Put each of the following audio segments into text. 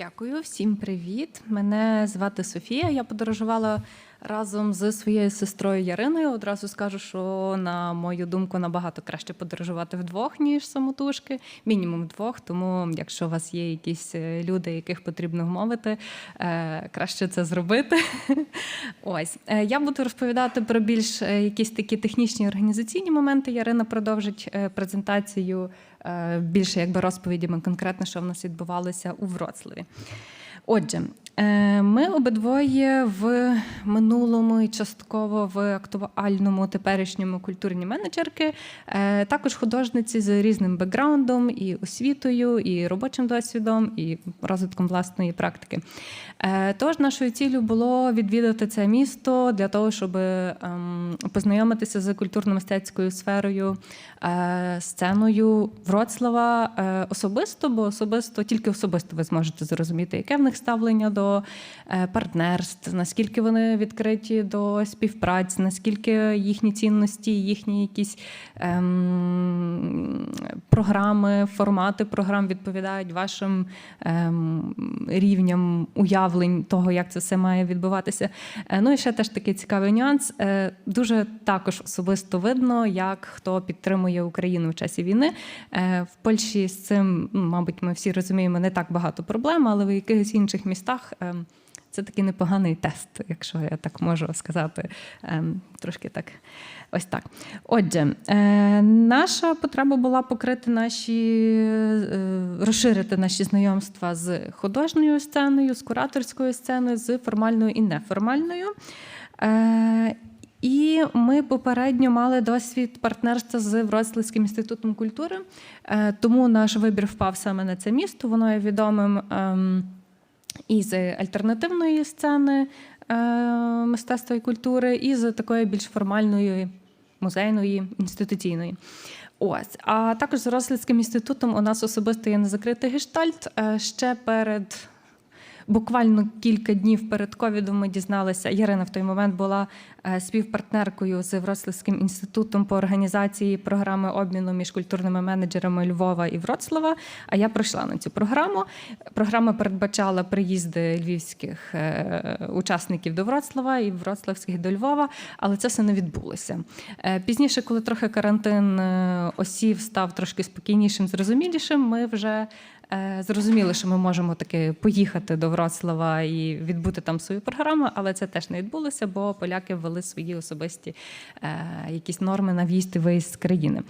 Дякую, всім привіт. Мене звати Софія. Я подорожувала разом з своєю сестрою Яриною. Одразу скажу, що на мою думку набагато краще подорожувати вдвох, ніж самотужки, мінімум вдвох. Тому, якщо у вас є якісь е, люди, яких потрібно вмовити, е, краще це зробити. Ось Е, я буду розповідати про більш якісь такі технічні організаційні моменти. Ярина продовжить презентацію більше якби розповідями конкретно, що в нас відбувалося у Вроцлаві. Отже, ми обидвоє в минулому і частково в актуальному теперішньому культурні менеджерки, е, також художниці з різним бекграундом, і освітою, і робочим досвідом, і розвитком власної практики. Е, Тож нашою ціллю було відвідати це місто для того, щоб ем, познайомитися з культурно-мистецькою сферою, е, сценою Вроцлава е, особисто, бо особисто тільки особисто ви зможете зрозуміти, яке в них ставлення до е, партнерств, наскільки вони відкриті до співпраці, наскільки їхні цінності, їхні якісь ем, програми, формати програм відповідають вашим ем, рівням уявлень того, як це все має відбуватися. Е, Ну і ще теж такий цікавий нюанс. Е, Дуже також особисто видно, як хто підтримує Україну в часі війни. В Польщі з цим, мабуть, ми всі розуміємо, не так багато проблем, але в якихось інших містах. Ем, Це такий непоганий тест, якщо я так можу сказати. Ем, Трошки так. Ось так. Отже, е, наша потреба була покрити наші, е, розширити наші знайомства з художньою сценою, з кураторською сценою, з формальною і неформальною. Е, і ми попередньо мали досвід партнерства з Вроцлавським інститутом культури, тому наш вибір впав саме на це місто. Воно є відомим. І з альтернативної сцени е, мистецтва і культури, і з такої більш формальної музейної інституційної. Ось, а також з Рослідським інститутом у нас особисто є незакритий гештальт. Е, Ще перед буквально кілька днів перед ковідом ми дізналися. Ярина в той момент була е, співпартнеркою з Вроцлавським інститутом по організації програми обміну між культурними менеджерами Львова і Вроцлава. А я прийшла на цю програму. Програма передбачала приїзди львівських е, учасників до Вроцлава і вроцлавських до Львова, але це все не відбулося. Е, Пізніше, коли трохи карантин осів, став трошки спокійнішим, зрозумілішим, ми вже е, зрозуміли, що ми можемо таки поїхати до Вроцлава і відбути там свою програму, але це теж не відбулося, бо поляки ввели свої особисті е, якісь норми на в'їзд і виїзд з країни.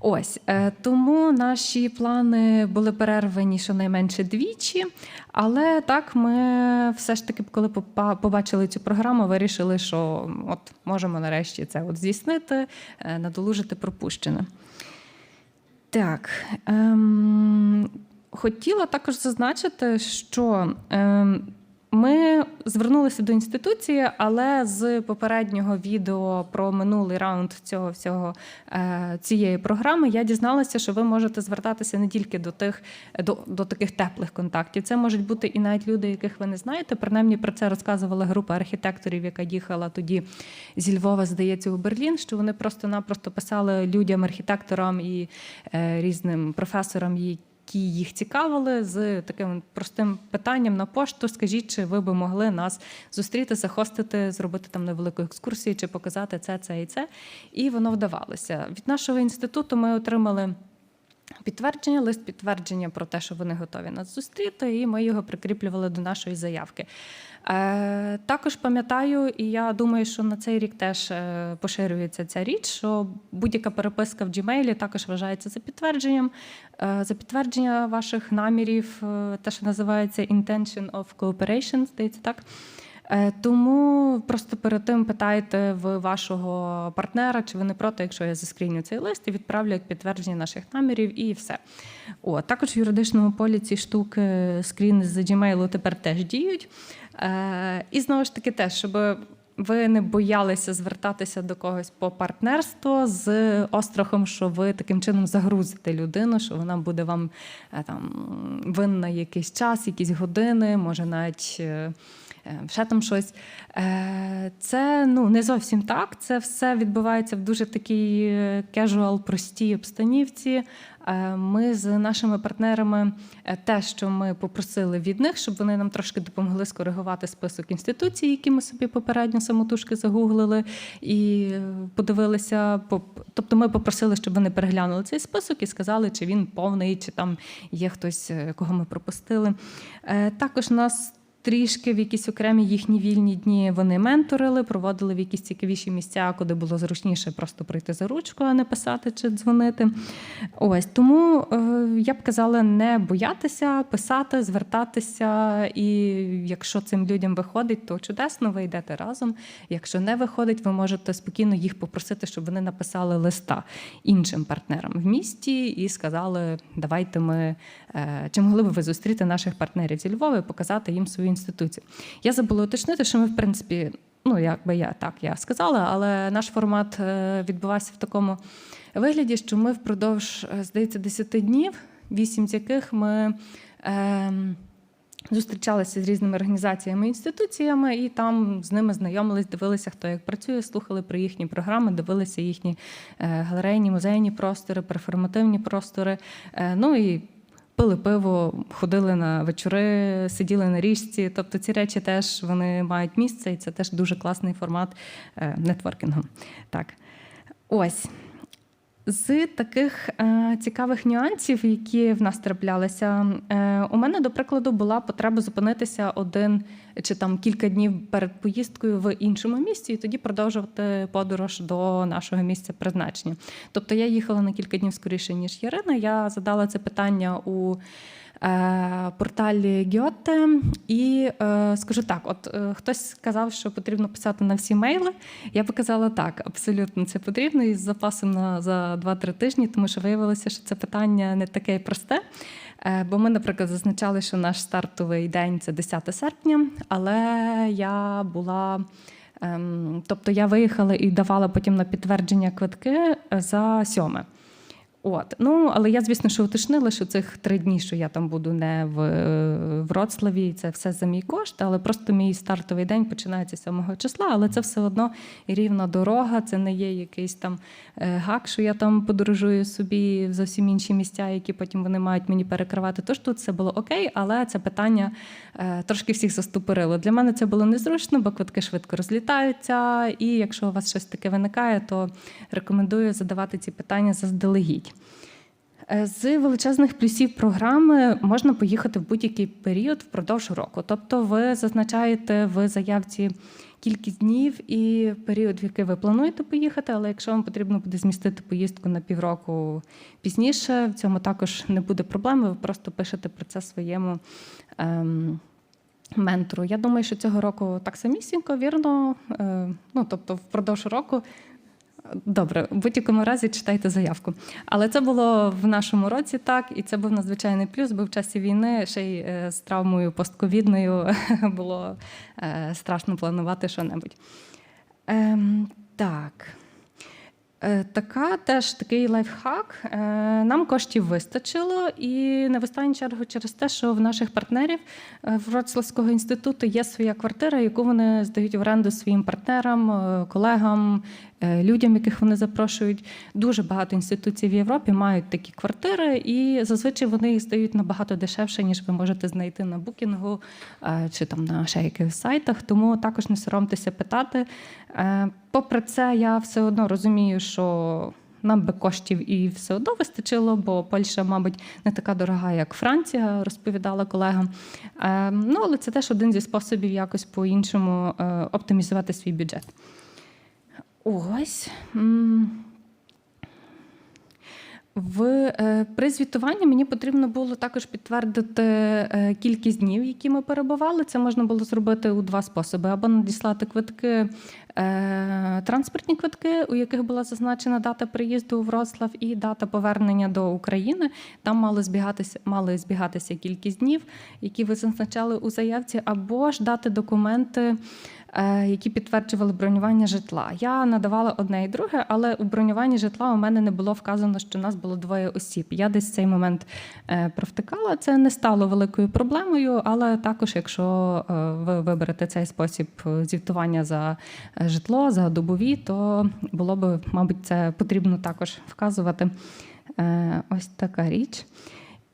Ось е, тому наші плани були перервані щонайменше двічі. Але так ми все ж таки, коли побачили цю програму, вирішили, що от можемо нарешті це от здійснити, надолужити пропущене. Так. Ем, хотіла також зазначити, що ем, ми звернулися до інституції, але з попереднього відео про минулий раунд цього всього е, цієї програми я дізналася, що ви можете звертатися не тільки до тих до, до таких теплих контактів. Це можуть бути і навіть люди, яких ви не знаєте. Принаймні про це розказувала група архітекторів, яка їхала тоді зі Львова, здається, у Берлін. Що вони просто-напросто писали людям, архітекторам і е, різним професорам, які їх цікавили з таким простим питанням на пошту. Скажіть, чи ви би могли нас зустріти, захостити, зробити там невелику екскурсію, чи показати це, це і це. І воно вдавалося. Від нашого інституту ми отримали. Підтвердження, лист підтвердження про те, що вони готові нас зустріти, і ми його прикріплювали до нашої заявки. Е, також пам'ятаю, і я думаю, що на цей рік теж е, поширюється ця річ, що будь-яка переписка в Gmail також вважається за підтвердженням. Е, за підтвердження ваших намірів, те, що називається intention of cooperation, здається так. Тому просто перед тим питайте в вашого партнера, чи ви не проти, якщо я заскріню цей лист і відправлю як підтвердження наших намірів, і все. О, також в юридичному полі ці штуки скріни з Gmail тепер теж діють. Е, І знову ж таки, теж, щоб ви не боялися звертатися до когось по партнерству з острахом, що ви таким чином загрузите людину, що вона буде вам е, там винна якийсь час, якісь години, може навіть. е, ще там щось. Це ну не зовсім так. Це все відбувається в дуже такій casual, простій обстанівці. Е, Ми з нашими партнерами е, те, що ми попросили від них, щоб вони нам трошки допомогли скоригувати список інституцій, які ми собі попередньо самотужки загуглили і е, подивилися. Тобто ми попросили, щоб вони переглянули цей список і сказали, чи він повний, чи там є хтось, кого ми пропустили. Також нас. Трішки в якісь окремі їхні вільні дні вони менторили, проводили в якісь цікавіші місця, куди було зручніше просто прийти за ручку, а не писати чи дзвонити. Ось тому е, я б казала не боятися писати, звертатися. І якщо цим людям виходить, то чудесно, ви йдете разом. Якщо не виходить, ви можете спокійно їх попросити, щоб вони написали листа іншим партнерам в місті і сказали: давайте ми е, чи могли б ви зустріти наших партнерів зі Львова і показати їм свою інституцію. Я забула уточнити, що ми, в принципі, ну якби я так я сказала, але наш формат е, відбувався в такому вигляді, що ми впродовж, е, здається, 10 днів, 8 з яких ми. Е, Зустрічалися з різними організаціями інституціями, і там з ними знайомились, дивилися, хто як працює, слухали про їхні програми, дивилися їхні е, галерейні, музейні простори, перформативні простори. Ну і пили пиво, ходили на вечори, сиділи на річці. Тобто ці речі теж вони мають місце, і це теж дуже класний формат е, нетворкінгу. Так. Ось. З таких е, цікавих нюансів, які в нас траплялися, е, у мене, до прикладу, була потреба зупинитися один чи там кілька днів перед поїздкою в іншому місці, і тоді продовжувати подорож до нашого місця призначення. Тобто я їхала на кілька днів скоріше, ніж Ярина. Я задала це питання у порталі Гьоте. І е, скажу так: от е, хтось сказав, що потрібно писати на всі мейли. Я би казала так, абсолютно це потрібно із запасом на за 2-3 тижні, тому що виявилося, що це питання не таке просте. Е, Бо ми, наприклад, зазначали, що наш стартовий день це 10 серпня, але я була. ем, Тобто я виїхала і давала потім на підтвердження квитки за сьоме. От. Ну, але я, звісно, що уточнила, що цих три дні, що я там буду не в Вроцлаві, це все за мій кошт, але просто мій стартовий день починається 7 числа, але це все одно рівна дорога, це не є якийсь там е, гак, що я там подорожую собі в зовсім інші місця, які потім вони мають мені перекривати. Тож тут все було окей, але це питання е, трошки всіх заступорило. Для мене це було незручно, бо квитки швидко розлітаються. І якщо у вас щось таке виникає, то рекомендую задавати ці питання заздалегідь. Е, З величезних плюсів програми можна поїхати в будь-який період впродовж року. Тобто, ви зазначаєте в заявці кількість днів і період, в який ви плануєте поїхати. Але якщо вам потрібно буде змістити поїздку на півроку пізніше, в цьому також не буде проблеми. Ви просто пишете про це своєму. Ем, Ментору. Я думаю, що цього року так самісінько, вірно. Е, Ну, тобто, впродовж року Добре, в будь-якому разі читайте заявку. Але це було в нашому році так, і це був надзвичайний плюс, бо в часі війни ще й е, з травмою постковідною було е, страшно планувати що-небудь. Ем, так. Е, Така теж такий лайфхак. Е, Нам коштів вистачило, і не в останню чергу через те, що в наших партнерів е, Вроцлавського інституту є своя квартира, яку вони здають в оренду своїм партнерам, колегам, людям, яких вони запрошують. Дуже багато інституцій в Європі мають такі квартири, і зазвичай вони їх здають набагато дешевше, ніж ви можете знайти на букінгу чи там на ще якихось сайтах. Тому також не соромтеся питати. Попри це, я все одно розумію, нам би коштів і все одно вистачило, бо Польща, мабуть, не така дорога, як Франція, розповідала колега. Е, Ну, але це теж один зі способів якось по-іншому е, оптимізувати свій бюджет. Ось. В е, при звітуванні мені потрібно було також підтвердити е, кількість днів, які ми перебували. Це можна було зробити у два способи: або надіслати квитки, е, транспортні квитки, у яких була зазначена дата приїзду у Вроцлав і дата повернення до України. Там мали збігатися, мали збігатися кількість днів, які ви зазначали у заявці, або ж дати документи. Е, які підтверджували бронювання житла. Я надавала одне і друге, але у бронюванні житла у мене не було вказано, що нас було двоє осіб. Я десь цей момент е, провтикала. Це не стало великою проблемою, але також, якщо е, ви виберете цей спосіб звітування за житло, за добові, то було б, мабуть, це потрібно також вказувати. Ось така річ.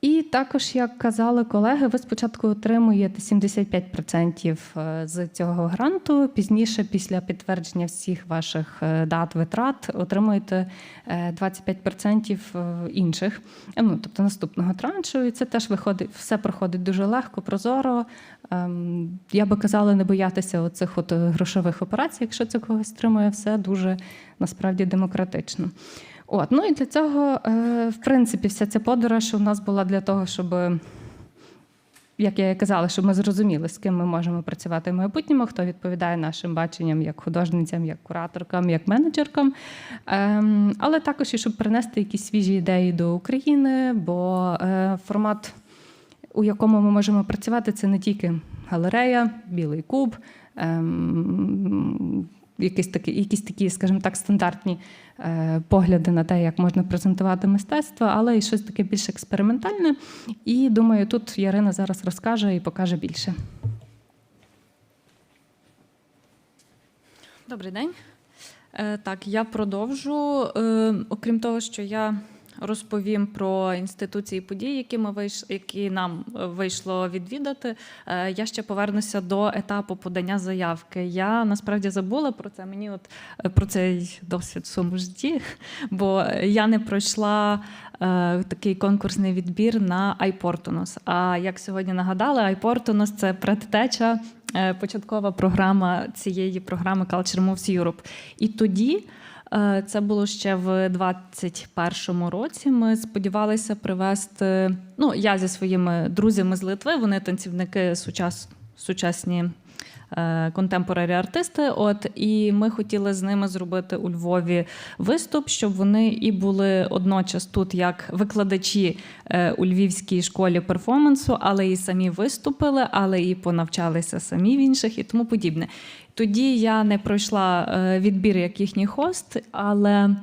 І також, як казали колеги, ви спочатку отримуєте 75% е, з цього гранту. Пізніше, після підтвердження всіх ваших е, дат витрат, отримуєте е, 25% е, інших, ну тобто наступного траншу. І це теж виходить, все проходить дуже легко, прозоро. Ем, Я би казала, не боятися оцих от грошових операцій, якщо це когось стримує, все дуже насправді демократично. От, ну і для цього, е, в принципі, вся ця подорож у нас була для того, щоб, як я і казала, щоб ми зрозуміли, з ким ми можемо працювати в майбутньому, хто відповідає нашим баченням як художницям, як кураторкам, як менеджеркам. Ем, але також і щоб принести якісь свіжі ідеї до України, бо е, формат, у якому ми можемо працювати, це не тільки галерея, білий куб. Якісь такі, якісь такі, скажімо так, стандартні е, погляди на те, як можна презентувати мистецтво, але і щось таке більш експериментальне. І думаю, тут Ярина зараз розкаже і покаже більше. Добрий день. Е, Так, я продовжу. Е, Окрім того, що я розповім про інституції події, які ми вийш... які нам е, вийшло відвідати. е, Я ще повернуся до етапу подання заявки. Я насправді забула про це. Мені от е, про цей досвід в своєму бо я не пройшла такий конкурсний відбір на iPortunus. А як сьогодні нагадали, iPortunus – це предтеча початкова програма цієї програми Culture Moves Europe. І тоді. Е, Це було ще в 21-му році. Ми сподівалися привезти. Ну, я зі своїми друзями з Литви, вони танцівники сучас, сучасні контемпорарі артисти. От і ми хотіли з ними зробити у Львові виступ, щоб вони і були одночас тут як викладачі е, у Львівській школі перформансу, але і самі виступили, але і понавчалися самі в інших і тому подібне. Тоді я не пройшла е, відбір як їхній хост, але.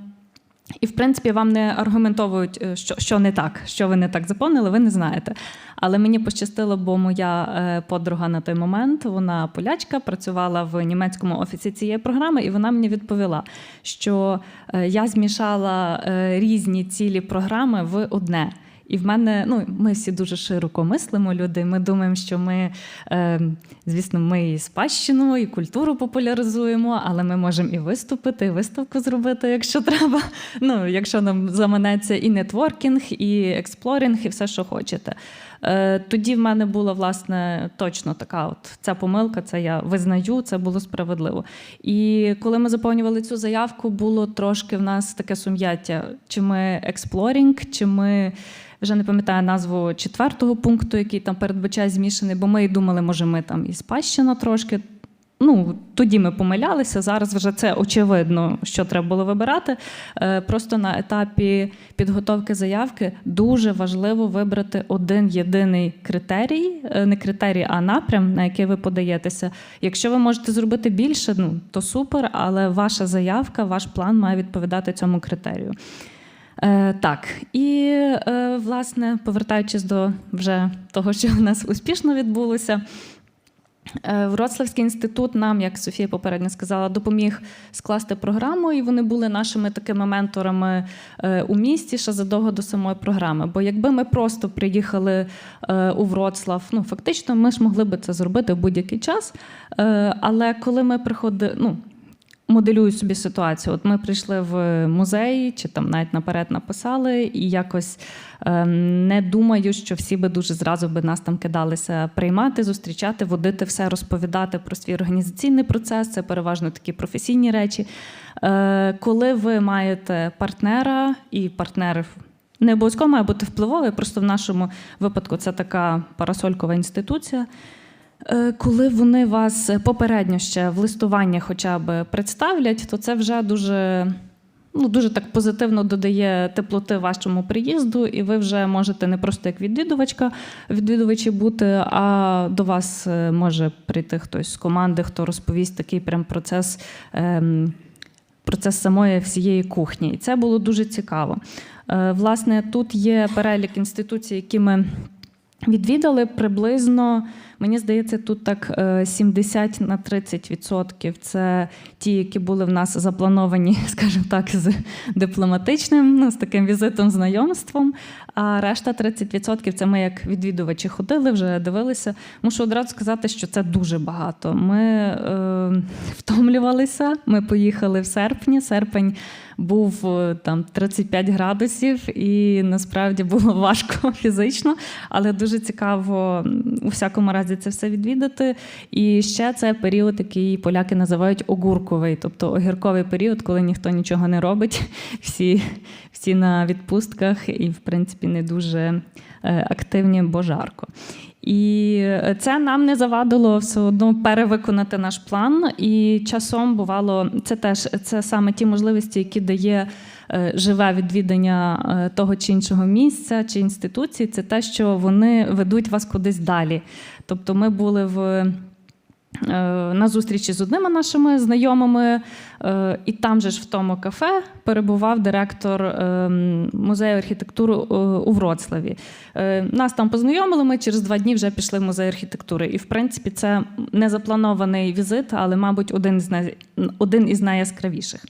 І, в принципі, вам не аргументовують, е, що, що не так, що ви не так заповнили, ви не знаєте. Але мені пощастило, бо моя е, подруга на той момент, вона полячка, працювала в німецькому офісі цієї програми, і вона мені відповіла, що е, я змішала різні цілі програми в одне. І в мене, ну ми всі дуже широко мислимо люди. Ми думаємо, що ми, е, звісно, ми і спадщину, і культуру популяризуємо, але ми можемо і виступити, і виставку зробити, якщо треба. Ну, якщо нам заманеться і нетворкінг, і експлорінг, і все, що хочете. Е, тоді в мене була власне точно така от ця помилка, це я визнаю, це було справедливо. І коли ми заповнювали цю заявку, було трошки в нас таке сум'яття: чи ми експлорінг, чи ми. Вже не пам'ятаю назву четвертого пункту, який там передбачає змішаний, бо ми і думали, може, ми там і спадщина трошки. Ну, тоді ми помилялися. Зараз вже це очевидно, що треба було вибирати. Е, Просто на етапі підготовки заявки дуже важливо вибрати один єдиний критерій, е, не критерій, а напрям, на який ви подаєтеся. Якщо ви можете зробити більше, ну то супер, але ваша заявка, ваш план має відповідати цьому критерію. Е, так, і е, власне, повертаючись до вже того, що у нас успішно відбулося. Е, Вроцлавський інститут нам, як Софія попередньо сказала, допоміг скласти програму, і вони були нашими такими менторами е, у місті ще задовго до самої програми. Бо якби ми просто приїхали е, у Вроцлав, ну фактично ми ж могли би це зробити в будь-який час. Але коли ми приходили, ну моделюю собі ситуацію. От ми прийшли в музей, чи там навіть наперед написали, і якось ем, не думаю, що всі би дуже зразу би нас там кидалися приймати, зустрічати, водити все, розповідати про свій організаційний процес. Це переважно такі професійні речі. Е, Коли ви маєте партнера і партнер не обов'язково має бути впливовий, просто в нашому випадку це така парасолькова інституція. Е, Коли вони вас попередньо ще в листуванні хоча б представлять, то це вже дуже ну, дуже так позитивно додає теплоти вашому приїзду, і ви вже можете не просто як відвідувачка, відвідувачі бути, а до вас е, може прийти хтось з команди, хто розповість такий прям процес. ем, Процес самої всієї кухні, і це було дуже цікаво. Е, Власне, тут є перелік інституцій, які ми відвідали приблизно. Мені здається, тут так е, 70 на 30 відсотків. Це ті, які були в нас заплановані, скажімо так, з дипломатичним, ну, з таким візитом, знайомством. А решта 30 відсотків це ми як відвідувачі ходили, вже дивилися. Мушу одразу сказати, що це дуже багато. Ми е, втомлювалися. Ми поїхали в серпні. Серпень був е, там 35 градусів, і насправді було важко фізично, але дуже цікаво у всякому разі це все відвідати. І ще це період, який поляки називають огурковий, тобто огірковий період, коли ніхто нічого не робить, всі, всі на відпустках і, в принципі, не дуже е, активні, бо жарко. І це нам не завадило все одно перевиконати наш план. І часом бувало це теж це саме ті можливості, які дає е, живе відвідання е, того чи іншого місця чи інституції. Це те, що вони ведуть вас кудись далі. Тобто, ми були в. е, На зустрічі з одними нашими знайомими, е, і там же ж в тому кафе перебував директор е, музею архітектури у Вроцлаві. Нас там познайомили. Ми через два дні вже пішли в музей архітектури. І в принципі, це не запланований візит, але, мабуть, один із най... один із найяскравіших.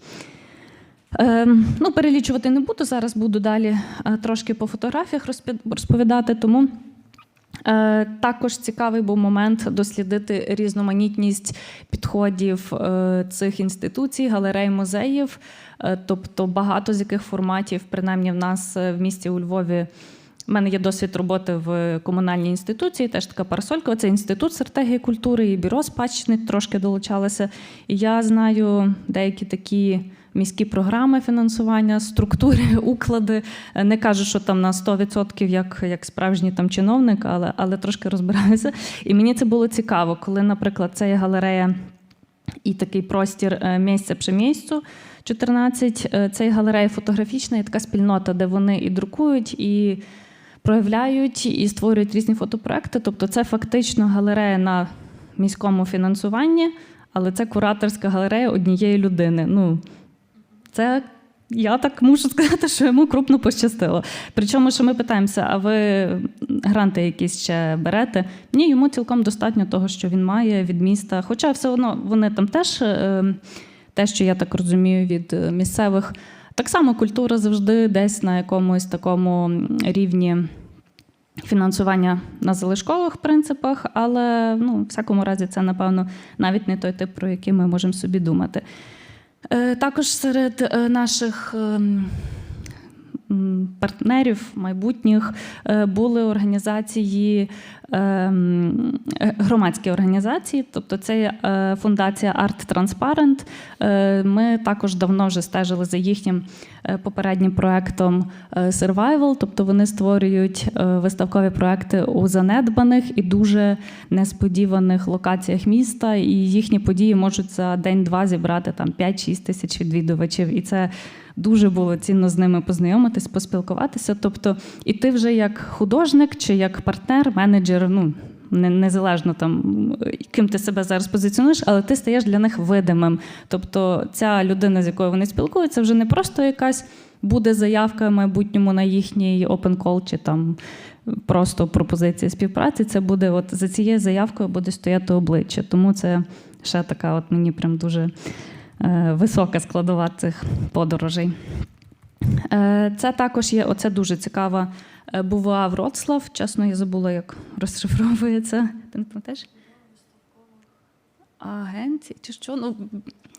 Ну, перелічувати не буду. Зараз буду далі трошки по фотографіях розповідати. Тому Також цікавий був момент дослідити різноманітність підходів е, цих інституцій, галерей, музеїв, Е, тобто багато з яких форматів, принаймні в нас е, в місті у Львові. У мене є досвід роботи в комунальній інституції, теж така парасолька. Це інститут стратегії культури і бюро спадщини трошки долучалося. І я знаю деякі такі міські програми фінансування, структури, уклади. Е, Не кажу, що там на 100% як, як справжній там чиновник, але, але трошки розбираюся. І мені це було цікаво, коли, наприклад, це є галерея і такий простір е, місця пrzy місцю. 14. Е, Це галерея фотографічна, і така спільнота, де вони і друкують, і проявляють, і створюють різні фотопроекти. Тобто, це фактично галерея на міському фінансуванні, але це кураторська галерея однієї людини. Ну, це я так мушу сказати, що йому крупно пощастило. Причому, що ми питаємося, а ви гранти якісь ще берете? Ні, йому цілком достатньо того, що він має від міста. Хоча все одно вони там теж, е, те, що я так розумію, від е, місцевих, так само культура завжди десь на якомусь такому рівні. Фінансування на залишкових принципах, але ну, в всякому разі це, напевно, навіть не той тип, про який ми можемо собі думати. Е, Також серед е, наших ем, партнерів майбутніх е, були організації, громадські організації, тобто це е, фундація Art Transparent. Е, Ми також давно вже стежили за їхнім е, попереднім проектом Survival, тобто вони створюють виставкові проекти у занедбаних і дуже несподіваних локаціях міста, і їхні події можуть за день-два зібрати там 5-6 тисяч відвідувачів. І це дуже було цінно з ними познайомитись, поспілкуватися. Тобто, і ти вже як художник чи як партнер, менеджер, ну. Незалежно там, ким ти себе зараз позиціонуєш, але ти стаєш для них видимим. Тобто ця людина, з якою вони спілкуються, вже не просто якась буде заявка в майбутньому на їхній open call чи там просто пропозиція співпраці. Це буде от за цією заявкою буде стояти обличчя. Тому це ще така, от мені прям дуже е, висока складова цих подорожей. Е, Це також є, оце дуже цікава бува Вроцлав. Чесно, я забула, як розшифровується. Ти не пам'ятаєш? Агенції чи що? Ну,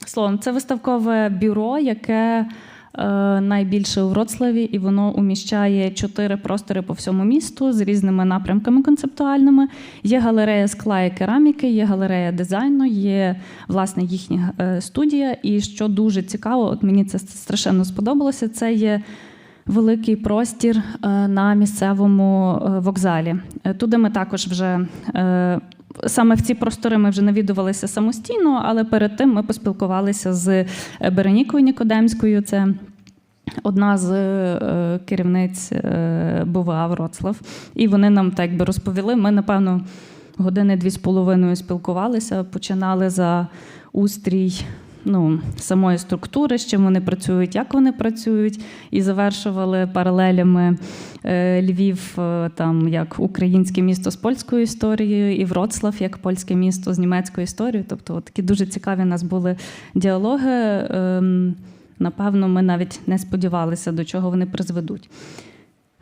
словом, це виставкове бюро, яке е, найбільше у Вроцлаві, і воно уміщає чотири простори по всьому місту з різними напрямками концептуальними. Є галерея скла і кераміки, є галерея дизайну, є власне їхня е, студія. І що дуже цікаво, от мені це страшенно сподобалося. Це є великий простір е, на місцевому е, вокзалі. Е, Туди ми також вже. Саме в ці простори ми вже навідувалися самостійно, але перед тим ми поспілкувалися з Беренікою Нікодемською. Це одна з керівниць БВА Вроцлав, і вони нам так би розповіли. Ми, напевно, години дві з половиною спілкувалися, починали за устрій. Ну, самої структури, з чим вони працюють, як вони працюють, і завершували паралелями е, Львів е, там як українське місто з польською історією, і Вроцлав як польське місто з німецькою історією. Тобто, от такі дуже цікаві у нас були діалоги. Ем, Напевно, ми навіть не сподівалися, до чого вони призведуть.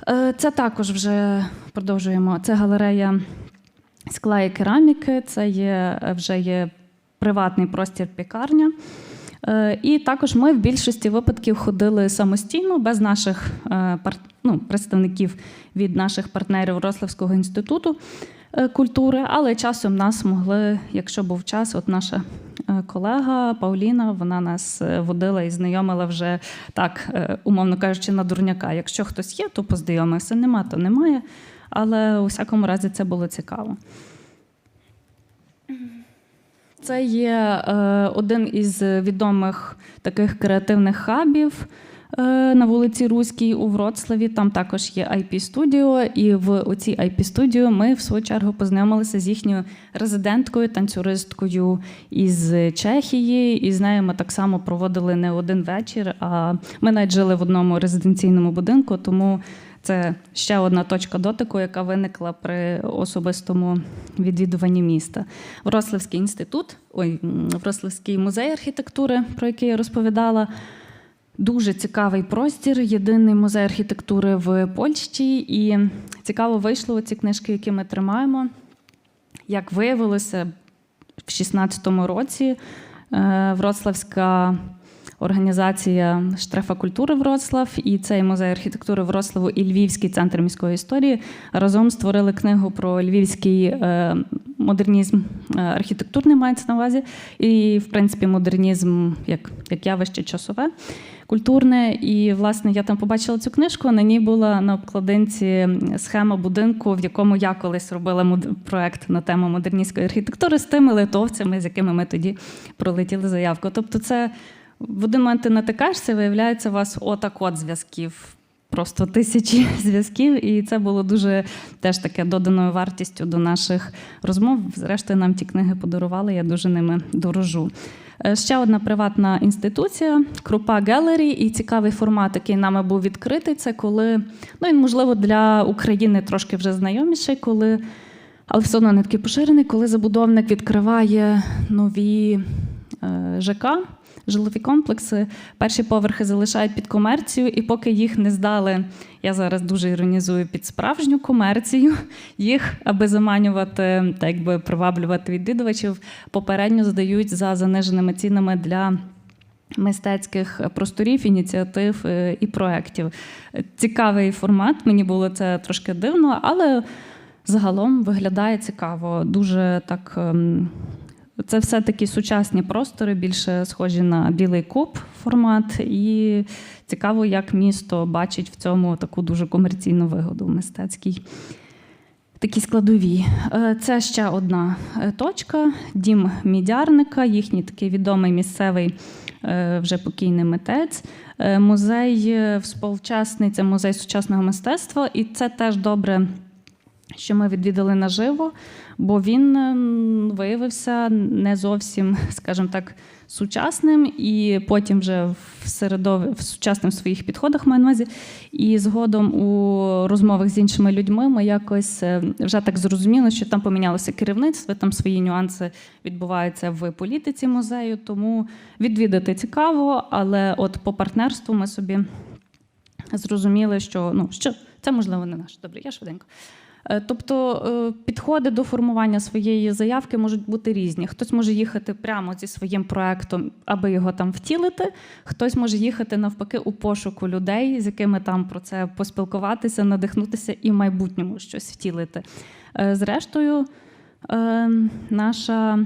Е, Це також вже продовжуємо. Це галерея скла і кераміки, це є вже є приватний простір пікарня. Е, І також ми в більшості випадків ходили самостійно, без наших е, ну, представників від наших партнерів Рославського інституту е, культури, але часом нас могли, якщо був час, от наша колега Пауліна, вона нас водила і знайомила вже так, умовно кажучи, на дурняка. Якщо хтось є, то познайомився. Нема, то немає. Але у всякому разі це було цікаво. Це є е, один із відомих таких креативних хабів е, на вулиці Руській у Вроцлаві. Там також є IP студіо і в оцій IP студіо ми в свою чергу познайомилися з їхньою резиденткою, танцюристкою із Чехії. І з нею ми так само проводили не один вечір. А ми навіть жили в одному резиденційному будинку, тому це ще одна точка дотику, яка виникла при особистому відвідуванні міста. Вроцлавський інститут, ой, Вроцлавський музей архітектури, про який я розповідала. Дуже цікавий простір, єдиний музей архітектури в Польщі. І цікаво вийшло ці книжки, які ми тримаємо. Як виявилося, в 16-му році е, Вроцлавська організація Штрефа культури Вроцлав і цей музей архітектури Вроцлаву і Львівський центр міської історії разом створили книгу про львівський е, модернізм е, архітектурний мається на увазі, і, в принципі, модернізм як, як явище часове. Культурне, і власне я там побачила цю книжку. На ній була на обкладинці схема будинку, в якому я колись робила проект на тему модерністської архітектури з тими литовцями, з якими ми тоді пролетіли заявку. Тобто, це в один момент ти натикаєшся, виявляється, у вас отак от зв'язків. Просто тисячі зв'язків, і це було дуже теж таке доданою вартістю до наших розмов. Зрештою, нам ті книги подарували, я дуже ними дорожу. Е, Ще одна приватна інституція Крупа Гелері, і цікавий формат, який нами був відкритий. Це коли ну він можливо для України трошки вже знайоміший, коли але все одно не такий поширений, коли забудовник відкриває нові е, ЖК. Жилові комплекси, перші поверхи залишають під комерцію, і поки їх не здали, я зараз дуже іронізую під справжню комерцію, їх, аби заманювати, так якби приваблювати відвідувачів, попередньо здають за заниженими цінами для мистецьких просторів, ініціатив е, і проєктів. Цікавий формат, мені було це трошки дивно, але загалом виглядає цікаво. Дуже так. Це все такі сучасні простори, більше схожі на білий куб формат, і цікаво, як місто бачить в цьому таку дуже комерційну вигоду мистецькій. Такі складові. Е, Це ще одна е, точка: дім мідярника, їхній такий відомий місцевий е, вже покійний митець. Музей сполчасний це музей сучасного мистецтва, і це теж добре, що ми відвідали наживо, бо він ем, виявився не зовсім, скажімо так, сучасним, і потім вже в середові в сучасним своїх підходах маю на увазі. І згодом у розмовах з іншими людьми ми якось е, вже так зрозуміли, що там помінялося керівництво, там свої нюанси відбуваються в політиці музею. Тому відвідати цікаво, але от по партнерству ми собі зрозуміли, що ну що це можливо не наше. Добре, я швиденько. Е, Тобто е, підходи до формування своєї заявки можуть бути різні. Хтось може їхати прямо зі своїм проектом, аби його там втілити. Хтось може їхати навпаки у пошуку людей, з якими там про це поспілкуватися, надихнутися і в майбутньому щось втілити. Е, Зрештою, наша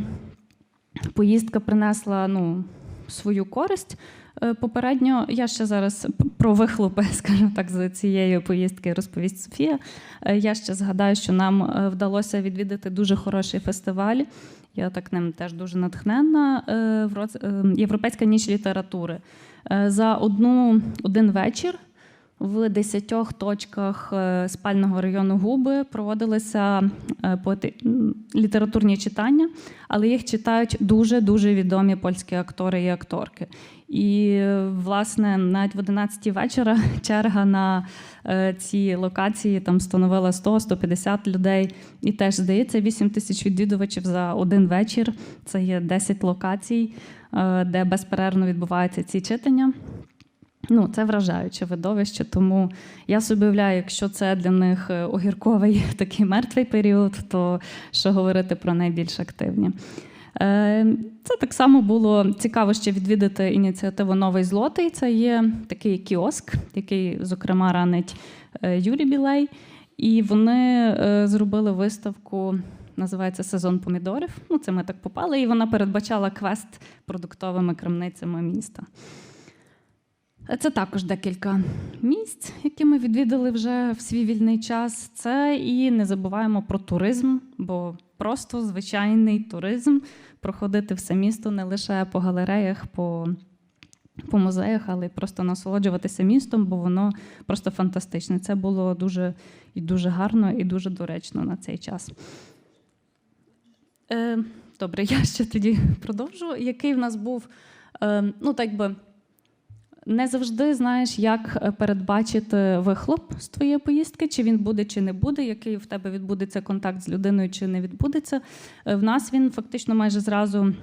поїздка принесла ну, свою користь. Е, Попередньо я ще зараз про вихлопи, скажімо так, з цієї поїздки розповість Софія. Е, Я ще згадаю, що нам е, вдалося відвідати дуже хороший фестиваль. Я так ним теж дуже натхненна. е, е, Європейська ніч літератури. За одну, один вечір в десятьох точках е, спального району Губи проводилися е, літературні читання, але їх читають дуже дуже відомі польські актори і акторки. І власне навіть в 11 вечора черга на е, ці локації там становила 100-150 людей. І теж здається 8 тисяч відвідувачів за один вечір. Це є 10 локацій, де безперервно відбуваються ці читання. Ну, це вражаюче видовище, тому я собі уявляю, якщо це для них е, огірковий такий мертвий період, то що говорити про найбільш активні. Е, Це так само було цікаво ще відвідати ініціативу Новий Злотий. Це є такий кіоск, який, зокрема, ранить е, Юрій Білей. І вони зробили виставку, називається Сезон помідорів. Ну, це ми так попали, і вона передбачала квест продуктовими крамницями міста. Це також декілька місць, які ми відвідали вже в свій вільний час. Це і не забуваємо про туризм, бо просто звичайний туризм проходити все місто не лише по галереях, по, по музеях, але й просто насолоджуватися містом, бо воно просто фантастичне. Це було дуже і дуже гарно і дуже доречно на цей час. Е, добре, я ще тоді продовжу. Який в нас був, е, ну так би. Не завжди знаєш, як е, передбачити вихлоп з твоєї поїздки, чи він буде, чи не буде, який в тебе відбудеться контакт з людиною, чи не відбудеться. Е, В нас він фактично майже зразу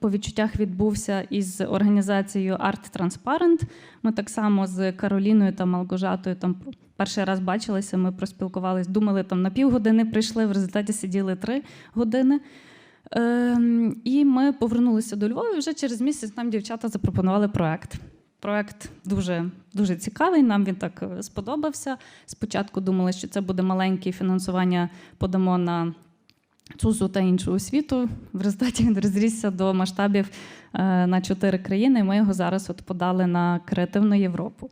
по відчуттях відбувся із організацією Art Transparent. Ми так само з Кароліною та Малгожатою там перший раз бачилися. Ми проспілкувалися, думали там на півгодини прийшли, в результаті сиділи три години. Ем, І ми повернулися до Львова. і Вже через місяць нам дівчата запропонували проект. Проект дуже, дуже цікавий. Нам він так е, сподобався. Спочатку думали, що це буде маленьке фінансування, подамо на ЦУЗу та іншу освіту. В результаті він розрісся до масштабів е, на чотири країни. і Ми його зараз от подали на креативну Європу.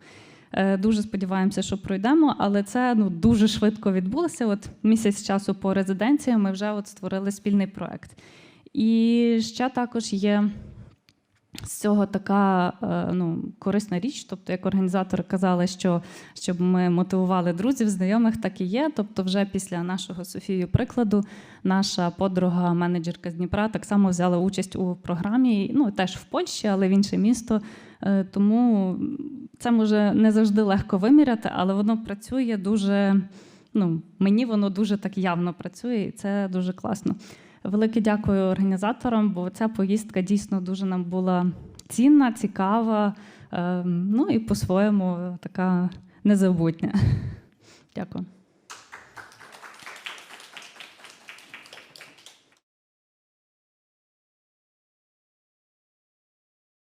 Е, Дуже сподіваємося, що пройдемо, але це ну дуже швидко відбулося. От місяць часу по резиденції ми вже от створили спільний проект. І ще також є з цього така е, ну, корисна річ. Тобто, як організатори казали, що щоб ми мотивували друзів, знайомих, так і є. Тобто, вже після нашого Софію прикладу, наша подруга, менеджерка з Дніпра, так само взяла участь у програмі, ну теж в Польщі, але в інше місто. Е, Тому це може не завжди легко виміряти, але воно працює дуже. Ну, мені воно дуже так явно працює, і це дуже класно. Велике дякую організаторам, бо ця поїздка дійсно дуже нам була цінна, цікава, е, ну і по-своєму така незабутня. Дякую.